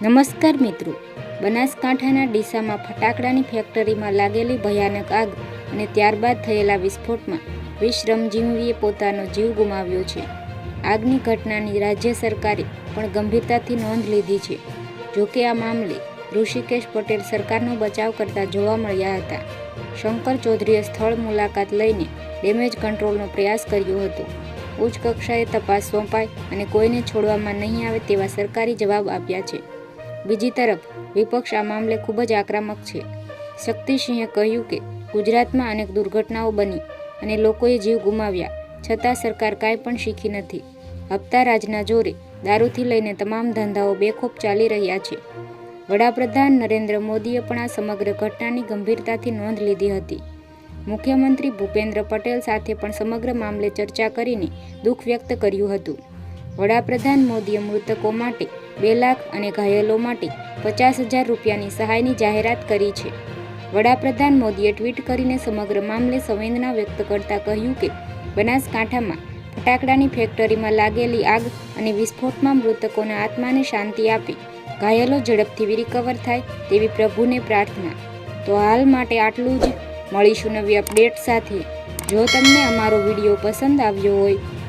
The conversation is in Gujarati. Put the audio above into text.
નમસ્કાર મિત્રો. બનાસકાંઠાના ડીસામાં ફટાકડાની ફેક્ટરીમાં લાગેલી ભયાનક આગ અને ત્યારબાદ થયેલા વિસ્ફોટમાં વીસ શ્રમજીવીએ પોતાનો જીવ ગુમાવ્યો છે. આગની ઘટનાની રાજ્ય સરકારે પણ ગંભીરતાથી નોંધ લીધી છે. જોકે આ મામલે ઋષિકેશ પટેલ સરકારનો બચાવ કરતા જોવા મળ્યા હતા. શંકર ચૌધરીએ સ્થળ મુલાકાત લઈને ડેમેજ કંટ્રોલનો પ્રયાસ કર્યો હતો. ઉચ્ચ કક્ષાએ તપાસ સોંપાય અને કોઈને છોડવામાં નહીં આવે તેવા સરકારી જવાબ આપ્યા છે. બીજી તરફ, વિપક્ષ આ મામલે ખૂબ જ આક્રમક છે. શક્તિસિંહે કહ્યું કે, ગુજરાતમાં અનેક દુર્ઘટનાઓ બની અને લોકોએ જીવ ગુમાવ્યા, છતાં સરકાર કાંઈ પણ શીખી નથી. હપ્તા રાજના જોરે દારૂથી લઈને તમામ ધંધાઓ બેખોફ ચાલી રહ્યા છે. વડાપ્રધાન નરેન્દ્ર મોદીએ પણ આ સમગ્ર ઘટનાની ગંભીરતાથી નોંધ લીધી હતી. મુખ્યમંત્રી ભૂપેન્દ્ર પટેલ સાથે પણ સમગ્ર મામલે ચર્ચા કરીને દુઃખ વ્યક્ત કર્યું હતું. વડાપ્રધાન મોદીએ મૃતકો માટે બે લાખ અને ઘાયલો માટે પચાસ હજાર રૂપિયાની સહાયની જાહેરાત કરી છે. વડાપ્રધાન મોદીએ ટ્વીટ કરીને સમગ્ર મામલે સંવેદના વ્યક્ત કરતા કહ્યું કે, બનાસકાંઠામાં ફટાકડાની ફેક્ટરીમાં લાગેલી આગ અને વિસ્ફોટમાં મૃતકોના આત્માને શાંતિ આપે ઘાયલો ઝડપથી રિકવર થાય તેવી પ્રભુને પ્રાર્થના. તો હાલ માટે આટલું જ. મળીશું નવી અપડેટ સાથે. જો તમને અમારો વીડિયો પસંદ આવ્યો હોય